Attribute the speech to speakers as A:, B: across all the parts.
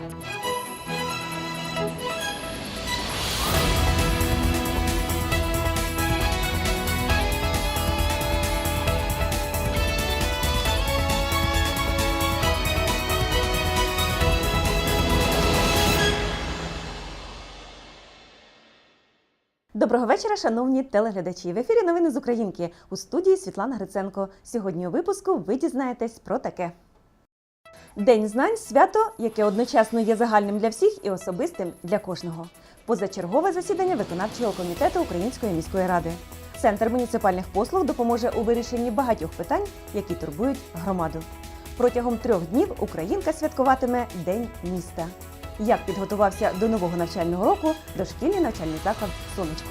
A: Доброго вечора, шановні телеглядачі. В ефірі новини з Українки у студії Світлана Гриценко. Сьогодні у випуску ви дізнаєтесь про таке. День знань свято, яке одночасно є загальним для всіх і особистим для кожного. Позачергове засідання виконавчого комітету Української міської ради. Центр муніципальних послуг допоможе у вирішенні багатьох питань, які турбують громаду. Протягом трьох днів Українка святкуватиме День міста. Як підготувався до нового навчального року дошкільний навчальний заклад Сонечко?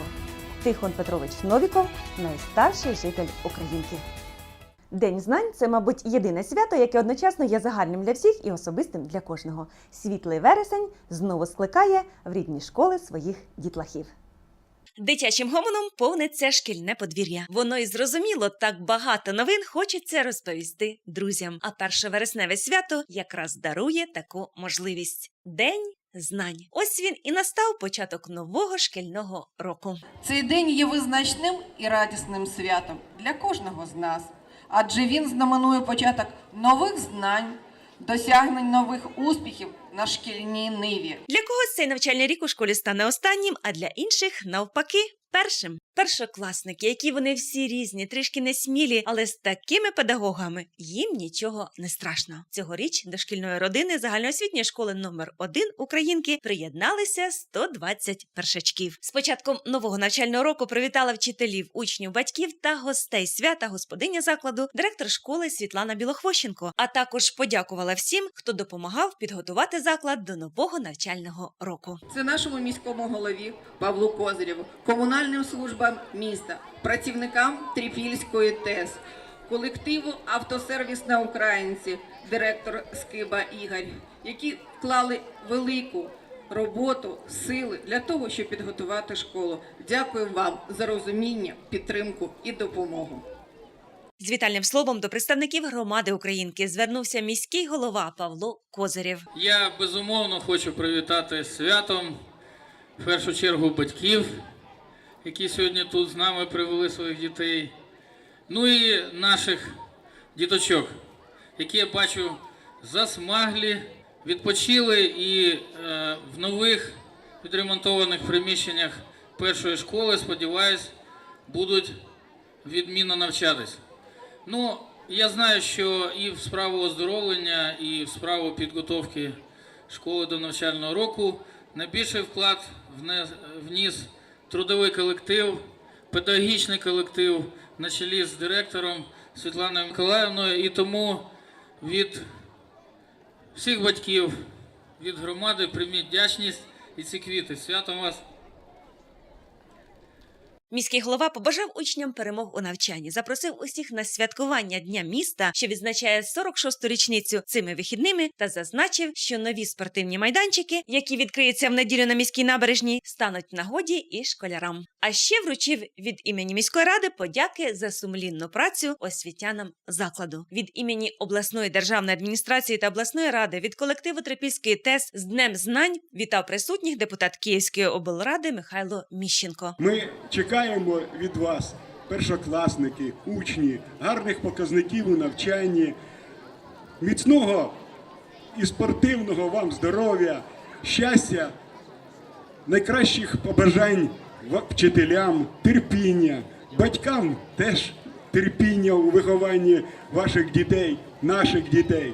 A: Тихон Петрович Новіков найстарший житель Українки. День знань це, мабуть, єдине свято, яке одночасно є загальним для всіх і особистим для кожного. Світлий вересень знову скликає в рідні школи своїх дітлахів. Дитячим гомоном повниться шкільне подвір'я. Воно і зрозуміло, так багато новин хочеться розповісти друзям. А перше вересневе свято якраз дарує таку можливість. День знань. Ось він і настав початок нового шкільного року.
B: Цей день є визначним і радісним святом для кожного з нас, адже він знаменує початок нових знань, досягнень нових успіхів на шкільній ниві.
A: Для когось цей навчальний рік у школі стане останнім, а для інших навпаки. Першим першокласники, які вони всі різні, трішки несмілі, але з такими педагогами їм нічого не страшно. Цьогоріч до шкільної родини загальноосвітньої школи номер 1 Українки приєдналися 120 першачків. З початком нового навчального року привітала вчителів, учнів, батьків та гостей свята господиня закладу, директор школи Світлана Білохвощенко. А також подякувала всім, хто допомагав підготувати заклад до нового навчального року.
B: Це нашому міському голові Павлу Козирєву, комунальним службам міста, працівникам Трипільської ТЕС, колективу «Автосервіс на Українці, директор Скиба Ігор, які вклали велику роботу, сили для того, щоб підготувати школу. Дякую вам за розуміння, підтримку і допомогу.
A: З вітальним словом до представників громади Українки звернувся міський голова Павло Козирєв.
C: Я безумовно хочу привітати святом в першу чергу батьків, які сьогодні тут з нами привели своїх дітей. Ну і наших діточок, які я бачу засмаглі, відпочили і е, в нових відремонтованих приміщеннях першої школи, сподіваюсь, будуть відмінно навчатись. Ну, я знаю, що і в справу оздоровлення, і в справу підготовки школи до навчального року найбільший вклад вніс трудовий колектив, педагогічний колектив на чолі з директором Світланою Миколаївною. І тому від всіх батьків, від громади прийміть вдячність і ці квіти. Святом вас!
A: Міський голова побажав учням перемог у навчанні, запросив усіх на святкування дня міста, що відзначає 46-ту річницю цими вихідними, та зазначив, що нові спортивні майданчики, які відкриються в неділю на міській набережній, стануть в нагоді і школярам. А ще вручив від імені міської ради подяки за сумлінну працю освітянам закладу. Від імені обласної державної адміністрації та обласної ради від колективу Трипільської ТЕС з Днем знань вітав присутніх депутат Київської облради Михайло Міщенко.
D: Ми чекаємо від вас, першокласники, учні, гарних показників у навчанні, міцного і спортивного вам здоров'я, щастя, найкращих побажань вчителям, терпіння, батькам теж терпіння у вихованні ваших дітей, наших дітей,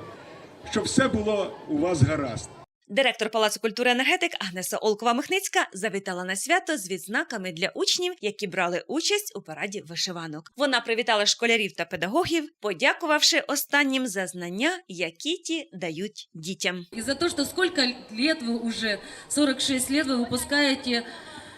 D: щоб все було у вас гаразд.
A: Директор Палацу культури енергетик Агнеса Олкова-Михницька завітала на свято з відзнаками для учнів, які брали участь у параді вишиванок. Вона привітала школярів та педагогів, подякувавши останнім за знання, які ті дають дітям.
E: И за то, что сколько лет вы уже, 46 лет вы выпускаете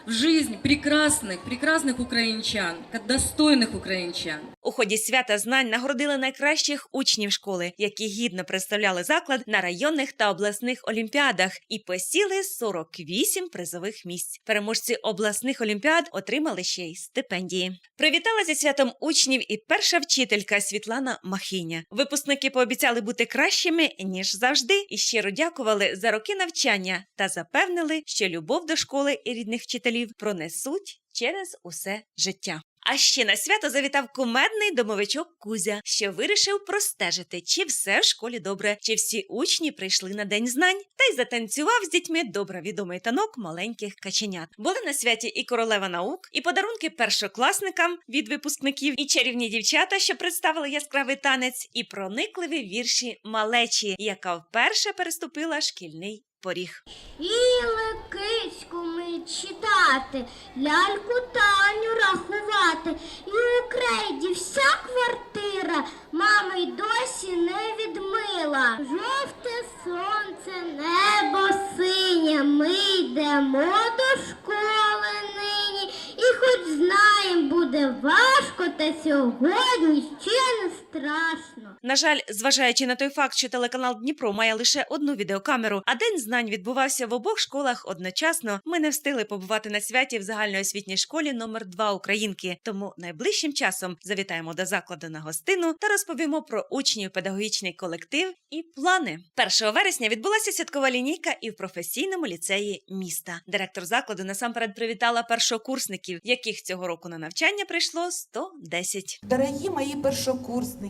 E: в жизнь прекрасных, прекрасных украинчан, как достойных украинчан.
A: У ході свята знань нагородили найкращих учнів школи, які гідно представляли заклад на районних та обласних олімпіадах і посіли 48 призових місць. Переможці обласних олімпіад отримали ще й стипендії. Привітала зі святом учнів і перша вчителька Світлана Махиня. Випускники пообіцяли бути кращими ніж завжди, і щиро дякували за роки навчання та запевнили, що любов до школи і рідних вчителів пронесуть через усе життя. А ще на свято завітав кумедний домовичок Кузя, що вирішив простежити, чи все в школі добре, чи всі учні прийшли на день знань, та й затанцював з дітьми добре відомий танок маленьких каченят. Були на святі і королева наук, і подарунки першокласникам від випускників, і чарівні дівчата, що представили яскравий танець, і проникливі вірші малечі, яка вперше переступила шкільний поріг.
F: Іли кицьку ми читати, ляльку Таню рахувати. І у крейді вся квартира мама й досі не відмила. Жовте сонце, небо синє, ми йдемо до школи нині. І хоч знаєм, буде важко, та сьогодні ще не страшно.
A: На жаль, зважаючи на той факт, що телеканал Дніпро має лише одну відеокамеру, а день знань відбувався в обох школах одночасно. Ми не встигли побувати на святі в загальноосвітній школі номер 2 Українки. Тому найближчим часом завітаємо до закладу на гостину та розповімо про учнів, педагогічний колектив і плани. 1 вересня відбулася святкова лінійка і в професійному ліцеї міста. Директор закладу насамперед привітала першокурсників, яких цього року на навчання прийшло 110.
G: Дорогі мої першокурсники,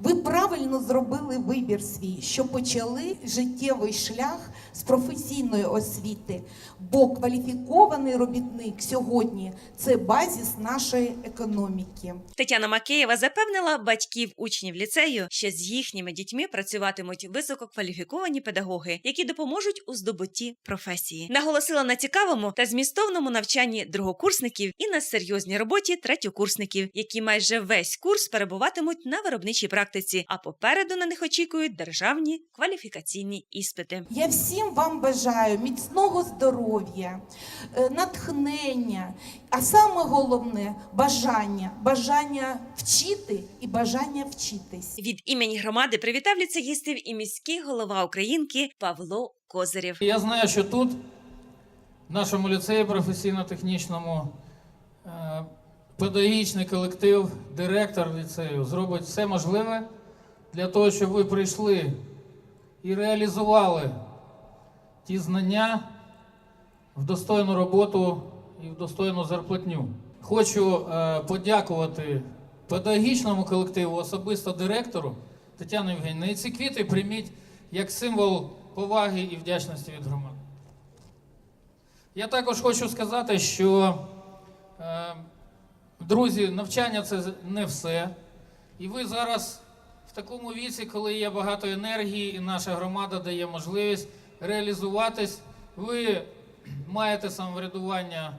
G: ви правильно зробили вибір свій, що почали життєвий шлях з професійної освіти, бо кваліфікований робітник сьогодні це базіс нашої економіки.
A: Тетяна Макеєва запевнила батьків учнів ліцею, що з їхніми дітьми працюватимуть висококваліфіковані педагоги, які допоможуть у здобутті професії. Наголосила на цікавому та змістовному навчанні другокурсників і на серйозній роботі третьокурсників, які майже весь курс перебуватимуть на виробничій практиці, а попереду на них очікують державні кваліфікаційні іспити.
G: Я всім вам бажаю міцного здоров'я, е, натхнення, а саме головне бажання, бажання вчити і бажання вчитись.
A: Від імені громади привітав ліцеїстів і міський голова Українки Павло Козирєв.
C: Я знаю, що тут, в нашому ліцеї професійно-технічному, е, педагогічний колектив, директор ліцею зробить все можливе для того, щоб ви прийшли і реалізували ті знання в достойну роботу і в достойну зарплатню. Хочу е, подякувати педагогічному колективу, особисто директору Тетяні Євгенівні. І ці квіти прийміть як символ поваги і вдячності від громади. Я також хочу сказати, що, е, друзі, навчання це не все. І ви зараз в такому віці, коли є багато енергії, і наша громада дає можливість реалізуватись, ви маєте самоврядування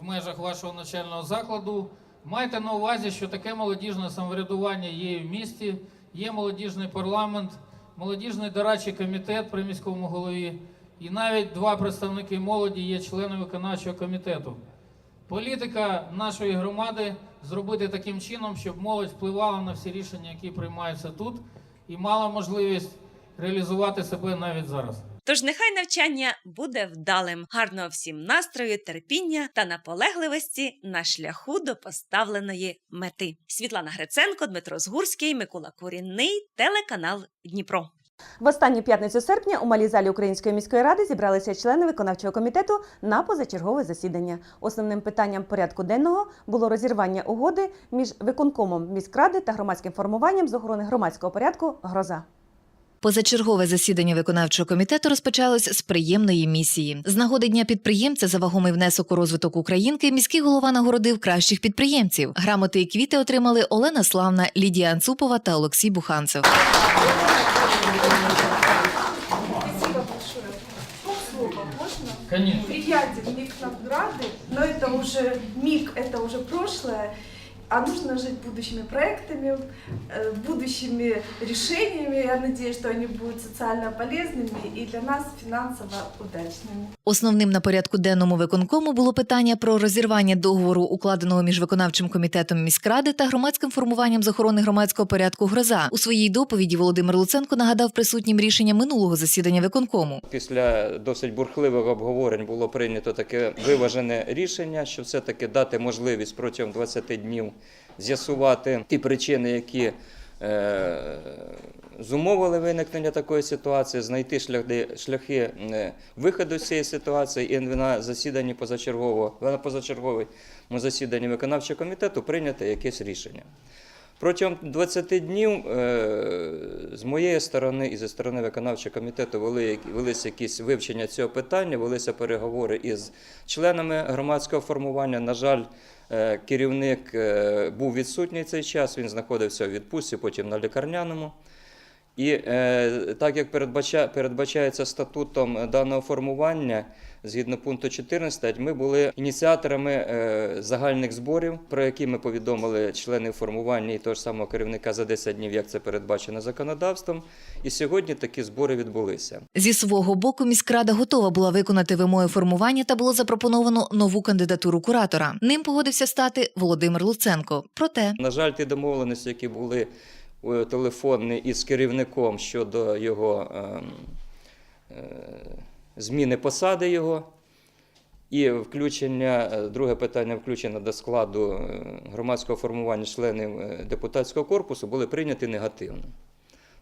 C: в межах вашого навчального закладу. Майте на увазі, що таке молодіжне самоврядування є в місті, є молодіжний парламент, молодіжний дорадчий комітет при міському голові, і навіть два представники молоді є члени виконавчого комітету. Політика нашої громади зробити таким чином, щоб молодь впливала на всі рішення, які приймаються тут, і мала можливість реалізувати себе навіть зараз.
A: Тож нехай навчання буде вдалим, гарного всім настрою, терпіння та наполегливості на шляху до поставленої мети. Світлана Гриценко, Дмитро Згурський, Микола Курінний, телеканал Дніпро. В останню п'ятницю серпня у малій залі Української міської ради зібралися члени виконавчого комітету на позачергове засідання. Основним питанням порядку денного було розірвання угоди між виконкомом міськради та громадським формуванням з охорони громадського порядку Гроза.
H: Позачергове засідання виконавчого комітету розпочалось з приємної місії. З нагоди дня підприємця за вагомий внесок у розвиток Українки міський голова нагородив кращих підприємців. Грамоти і квіти отримали Олена Славна, Лідія Анцупова та Олексій Буханцев.
C: Конечно.
I: приятен миг награды, но это уже миг, это уже прошлое. а нужно жить будущими проектами, э, будущими решениями. Я надеюсь, что они будут социально полезными и для нас финансово удачными.
H: Основним на порядку денному виконкому було питання про розірвання договору, укладеного між виконавчим комітетом міськради та громадським формуванням з охорони громадського порядку гроза. У своїй доповіді Володимир Луценко нагадав присутнім рішення минулого засідання виконкому.
J: Після досить бурхливих обговорень було прийнято таке виважене рішення, що все-таки дати можливість протягом 20 днів з'ясувати ті причини, які е, зумовили виникнення такої ситуації, знайти шляхи, шляхи е, виходу з цієї ситуації і на засіданні позачергового на позачерговому засіданні виконавчого комітету прийняти якесь рішення. Протягом 20 днів е, з моєї сторони і зі сторони виконавчого комітету вели, велися якісь вивчення цього питання, велися переговори із членами громадського формування. На жаль, керівник е, був відсутній цей час, він знаходився у відпустці, потім на лікарняному. І е, так як передбача, передбачається статутом даного формування, згідно пункту 14, ми були ініціаторами е, загальних зборів, про які ми повідомили членів формування і того ж самого керівника за 10 днів, як це передбачено законодавством. І сьогодні такі збори відбулися.
H: Зі свого боку міськрада готова була виконати вимоги формування та було запропоновано нову кандидатуру куратора. Ним погодився стати Володимир Луценко. Проте
J: На жаль, ті домовленості, які були е, телефонні із керівником щодо його ем, е, зміни посади його. І включення, е, друге питання включення до складу е, громадського формування членів е, депутатського корпусу були прийняті негативно.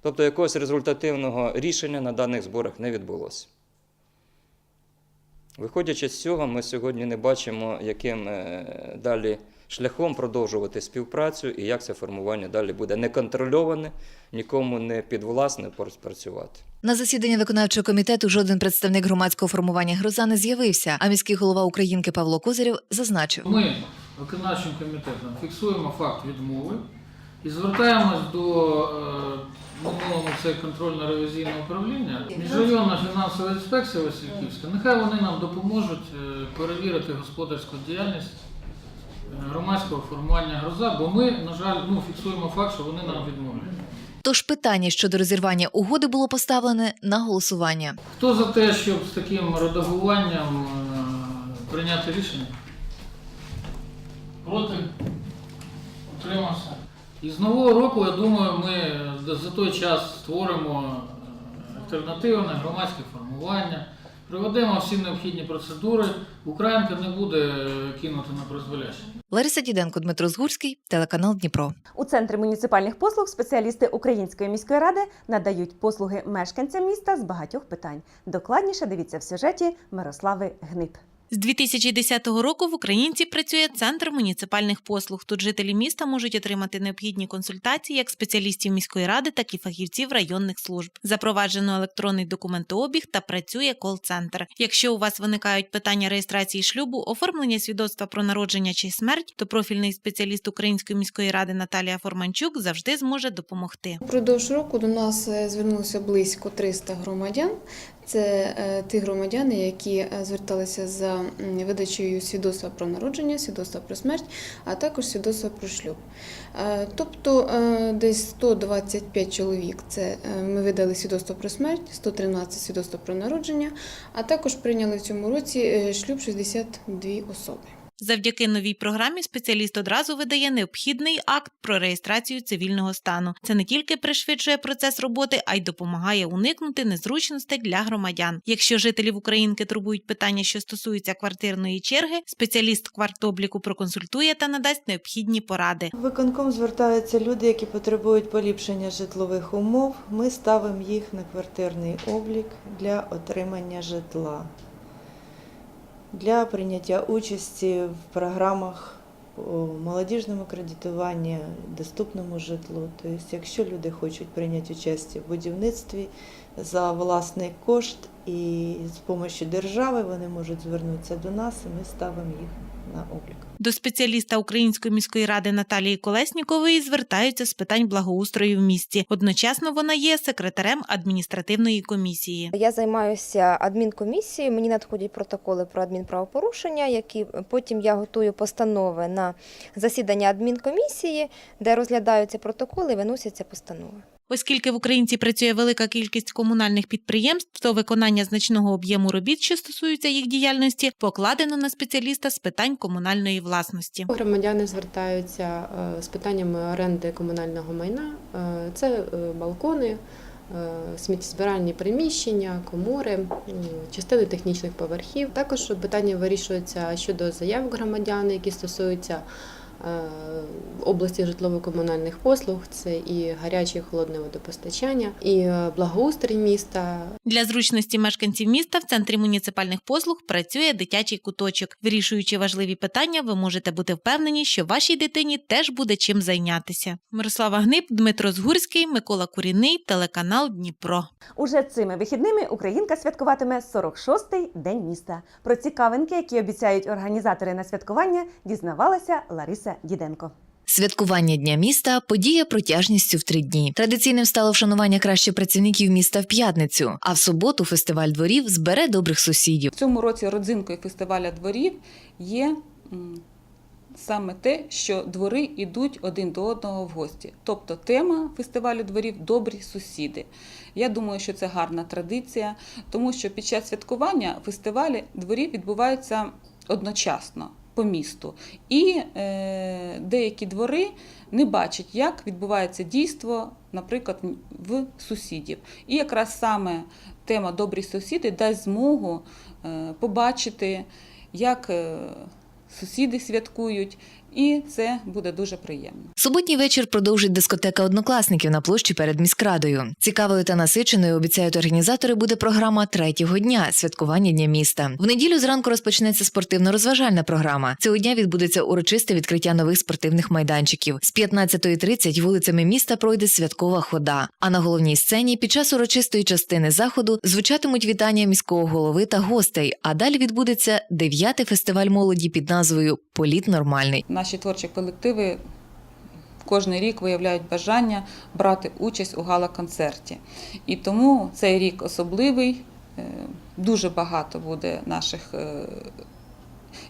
J: Тобто якогось результативного рішення на даних зборах не відбулося. Виходячи з цього, ми сьогодні не бачимо, яким далі шляхом продовжувати співпрацю і як це формування далі буде неконтрольоване, нікому не підвласне працювати.
H: на засіданні виконавчого комітету жоден представник громадського формування гроза не з'явився. А міський голова Українки Павло Козирєв зазначив.
C: Ми виконавчим комітетом фіксуємо факт відмови і звертаємось до е, минулого це контрольно-ревізійне управління. Міжрайонна фінансова інспекція Васильківська. Нехай вони нам допоможуть е, перевірити господарську діяльність е, громадського формування гроза, бо ми, на жаль, ну, фіксуємо факт, що вони нам відмовляють.
H: Тож питання щодо розірвання угоди було поставлене на голосування.
C: Хто за те, щоб з таким редагуванням е, прийняти рішення? Проти? Утримався? І з нового року, я думаю, ми за той час створимо е, альтернативне громадське формування, проведемо всі необхідні процедури. Українка не буде кинути на призволяще.
H: Лариса Діденко, Дмитро Згурський, телеканал Дніпро.
A: У центрі муніципальних послуг спеціалісти Української міської ради надають послуги мешканцям міста з багатьох питань. Докладніше дивіться в сюжеті Мирослави Гнип.
K: З 2010 року в Українці працює центр муніципальних послуг. Тут жителі міста можуть отримати необхідні консультації як спеціалістів міської ради, так і фахівців районних служб. Запроваджено електронний документообіг та працює кол-центр. Якщо у вас виникають питання реєстрації шлюбу, оформлення свідоцтва про народження чи смерть, то профільний спеціаліст Української міської ради Наталія Форманчук завжди зможе допомогти.
L: Продовж року до нас е, звернулося близько 300 громадян. Це е, ті громадяни, які е, зверталися за видачею свідоцтва про народження, свідоцтва про смерть, а також свідоцтва про шлюб. Е, Тобто десь 125 чоловік це ми видали свідоцтво про смерть, 113 свідоцтво про народження, а також прийняли в цьому році шлюб 62 особи.
K: Завдяки новій програмі спеціаліст одразу видає необхідний акт про реєстрацію цивільного стану. Це не тільки пришвидшує процес роботи, а й допомагає уникнути незручностей для громадян. Якщо жителів Українки турбують питання, що стосуються квартирної черги, спеціаліст квартобліку проконсультує та надасть необхідні поради.
M: Виконком звертаються люди, які потребують поліпшення житлових умов. Ми ставимо їх на квартирний облік для отримання житла, для прийняття участі в програмах молодіжному кредитуванні, доступному житлу. Тобто, якщо люди хочуть прийняти участь в будівництві за власний кошт і з допомогою держави вони можуть звернутися до нас, і ми ставимо їх на облік.
K: До спеціаліста Української міської ради Наталії Колеснікової звертаються з питань благоустрою в місті. Одночасно вона є секретарем адміністративної комісії.
N: Я займаюся адмінкомісією. Мені надходять протоколи про адмінправопорушення, які потім я готую постанови на засідання адмінкомісії, де розглядаються протоколи і виносяться постанови.
K: Оскільки в Українці працює велика кількість комунальних підприємств, то виконання значного об'єму робіт, що стосуються їх діяльності, покладено на спеціаліста з питань комунальної власності.
L: Громадяни звертаються е, з питаннями оренди комунального майна. Е, Це е, балкони, сміттєзбиральні приміщення, комори, частини технічних поверхів. Також питання вирішується щодо заявок громадян, які стосуються е, області житлово-комунальних послуг. Це і гаряче, і холодне водопостачання, і е, благоустрій міста,
K: Для зручності мешканців міста в центрі муніципальних послуг працює дитячий куточок. Вирішуючи важливі питання, ви можете бути впевнені, що вашій дитині теж буде чим зайнятися. Мирослава Гниб, Дмитро Згурський, Микола Куріний, телеканал Дніпро.
A: Уже цими вихідними Українка святкуватиме 46-й день міста. Про цікавинки, які обіцяють організатори на святкування, дізнавалася Лариса Діденко.
H: Святкування дня міста подія протяжністю в три дні. Традиційним стало вшанування краще працівників міста в п'ятницю. А в суботу фестиваль дворів збере добрих сусідів.
O: В цьому році родзинкою фестиваля дворів є саме те, що двори йдуть один до одного в гості. Тобто тема фестивалю дворів добрі сусіди. Я думаю, що це гарна традиція, тому що під час святкування фестивалі дворів відбуваються одночасно по місту. І е, деякі двори не бачать, як відбувається дійство, наприклад, в сусідів. І якраз саме тема Добрі сусіди дасть змогу е, побачити, як е, сусіди святкують, і це буде дуже приємно.
H: Суботній вечір продовжить дискотека однокласників на площі перед міськрадою. Цікавою та насиченою обіцяють організатори буде програма третього дня святкування дня міста. В неділю зранку розпочнеться спортивно-розважальна програма. Цього дня відбудеться урочисте відкриття нових спортивних майданчиків. З 15.30 вулицями міста пройде святкова хода. А на головній сцені під час урочистої частини заходу звучатимуть вітання міського голови та гостей. А далі відбудеться дев'ятий фестиваль молоді під назвою Політ нормальний.
O: Наші творчі колективи кожен рік виявляють бажання брати участь у гала-концерті. І тому цей рік особливий. Е, Дуже багато буде наших е,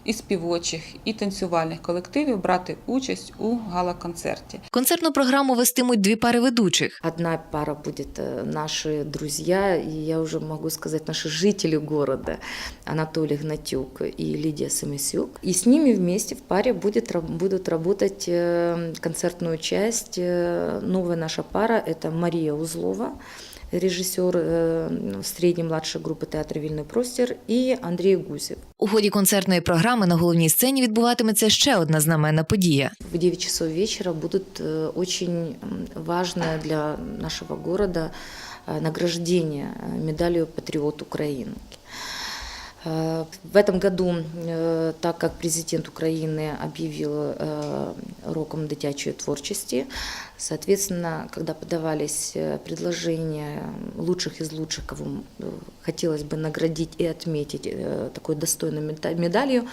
O: і співочих, і танцювальних колективів брати участь у гала-концерті.
H: Концертну програму вестимуть дві пари ведучих.
P: Одна пара будет э, наши друзья, и я уже могу сказать, наши жители города, Анатолий Гнатюк и Лидия Самисюк. И с ними вместе в паре будет, ра- будут работать э, концертную часть. Э, Новая наша пара – это Мария Узлова, режиссер э, средней младшей группы театра «Вильный простер», и Андрей Гусев.
H: У ході концертної програми на головній сцені відбуватиметься ще одна знаменна подія.
P: В 9 часов вечера будут э, очень м, важное для нашего города э, награждение э, медалью «Патриот Украины». Э, В этом году, э, так как президент Украины объявил э, роком дитячей творчести, соответственно, когда подавались э, предложения лучших из лучших, кого э, хотелось бы наградить и отметить э, такой достойной меда- медалью,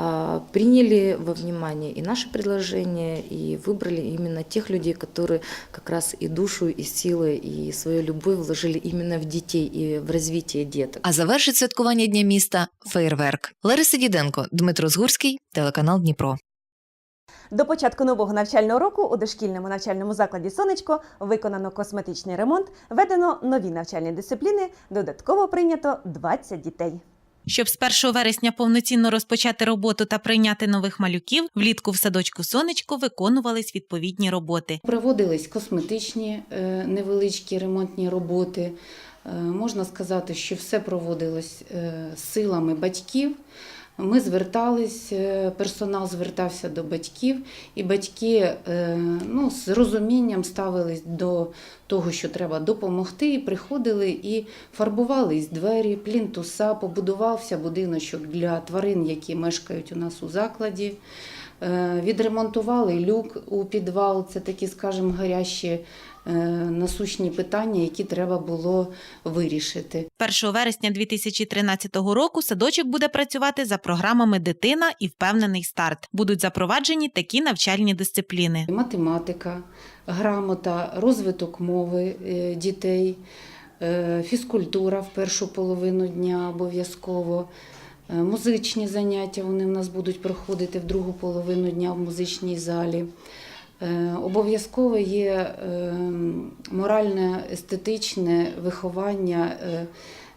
P: а, приняли во внимание и наши предложения, и выбрали именно тех людей, которые как раз и душу, и силы, и свою любовь вложили именно в детей и в развитие деток.
H: А завершить святкування дня міста фейерверк. Лариса Діденко, Дмитро Згурський, телеканал Дніпро.
A: До початку нового навчального року у дошкільному навчальному закладі Сонечко виконано косметичний ремонт, введено нові навчальні дисципліни, додатково прийнято 20 дітей.
K: Щоб з 1 вересня повноцінно розпочати роботу та прийняти нових малюків, влітку в садочку Сонечко виконувались відповідні роботи.
Q: Проводились косметичні е, невеличкі ремонтні роботи. Е, Можна сказати, що все проводилось е, силами батьків. Ми звертались, е, персонал звертався до батьків, і батьки е, ну, з розумінням ставились до того, що треба допомогти, і приходили і фарбувались двері, плінтуса, побудувався будиночок для тварин, які мешкають у нас у закладі. Е, Відремонтували люк у підвал, це такі, скажімо, гарячі насущні питання, які треба було вирішити.
K: 1 вересня 2013 року садочок буде працювати за програмами Дитина і впевнений старт. Будуть запроваджені такі навчальні дисципліни.
Q: Математика, грамота, розвиток мови е, дітей, е, фізкультура в першу половину дня обов'язково. е, Музичні заняття вони в нас будуть проходити в другу половину дня в музичній залі. Е, Обов'язково є е, морально-естетичне виховання, е,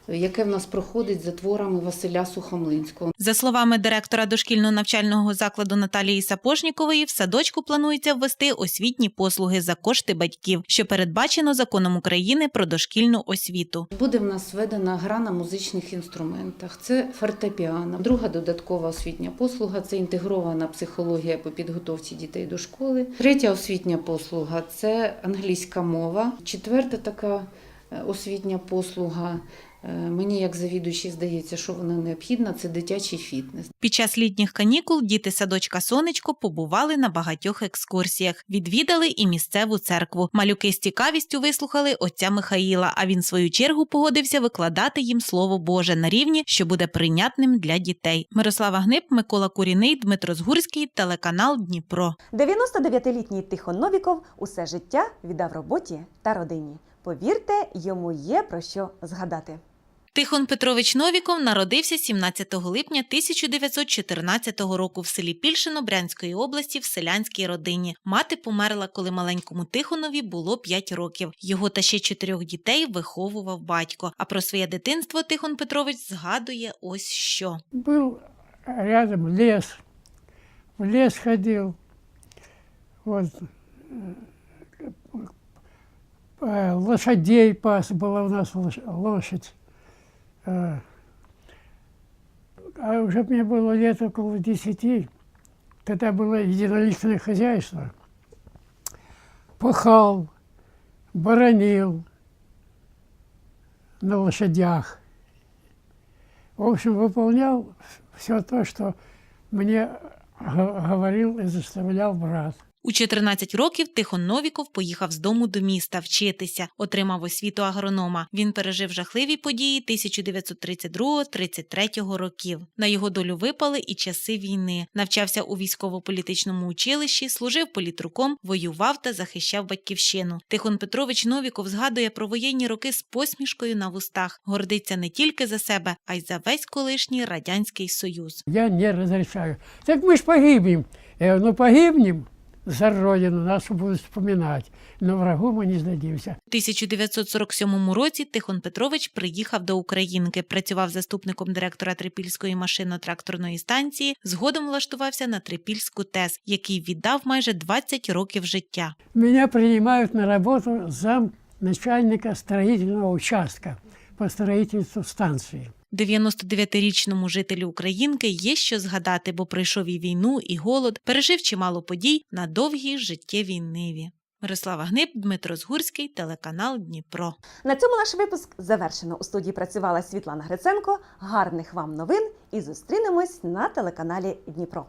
Q: яке в нас проходить за творами Василя Сухомлинського.
K: За словами директора дошкільного навчального закладу Наталії Сапожнікової, в садочку планується ввести освітні послуги за кошти батьків, що передбачено законом України про дошкільну освіту.
Q: Буде в нас введена гра на музичних інструментах. Це фортепіано. Друга додаткова освітня послуга це інтегрована психологія по підготовці дітей до школи. Третя освітня послуга це англійська мова. Четверта така е, освітня послуга. Е, Мені як завідуючий здається, що вона необхідна. Це дитячий фітнес.
K: Під час літніх канікул діти садочка Сонечко побували на багатьох екскурсіях, відвідали і місцеву церкву. Малюки з цікавістю вислухали отця Михаїла. А він в свою чергу погодився викладати їм слово Боже на рівні, що буде прийнятним для дітей. Мирослава Гнип, Микола Куріний, Дмитро Згурський, телеканал Дніпро.
A: 99-літній Тихон Новіков усе життя віддав роботі та родині. Повірте, йому є про що згадати.
K: Тихон Петрович Новіков народився 17 липня 1914 року в селі Пільшино Брянської області в селянській родині. Мати померла, коли маленькому Тихонові було 5 років. Його та ще чотирьох дітей виховував батько. А про своє дитинство Тихон Петрович згадує ось що.
R: Был рядом лес, в лес ходил, вот, э, лошадей пас, была у нас лош- лошадь. А уже мне было лет около десяти, тогда было единоличное хозяйство. Пахал, баранил на лошадях. В общем, выполнял все то, что мне говорил и заставлял брат.
K: У 14 років Тихон Новіков поїхав з дому до міста вчитися, отримав освіту агронома. Він пережив жахливі події 1932-33 років. На його долю випали і часи війни. Навчався у військово-політичному училищі, служив політруком, воював та захищав батьківщину. Тихон Петрович Новіков згадує про воєнні роки з посмішкою на вустах. Гордиться не тільки за себе, а й за весь колишній радянський союз.
R: Я не разрешаю. Так мы ж погибнем. Ну погибнем за Родину, нас будут вспоминать. Но врагу мы не сдадимся.
K: У 1947 році Тихон Петрович приїхав до Українки, працював заступником директора Трипільської машино-тракторної станції, згодом влаштувався на Трипільську ТЕС, який віддав майже 20 років життя.
R: Меня принимают на работу зам начальника строительного участка по строительству станции.
K: 99-річному жителю Українки є що згадати, бо пройшов і війну, і голод, пережив чимало подій на довгій життєвій ниві. Мирослава Гниб, Дмитро Згурський, телеканал Дніпро.
A: На цьому наш випуск завершено. У студії працювала Світлана Гриценко. Гарних вам новин і зустрінемось на телеканалі Дніпро.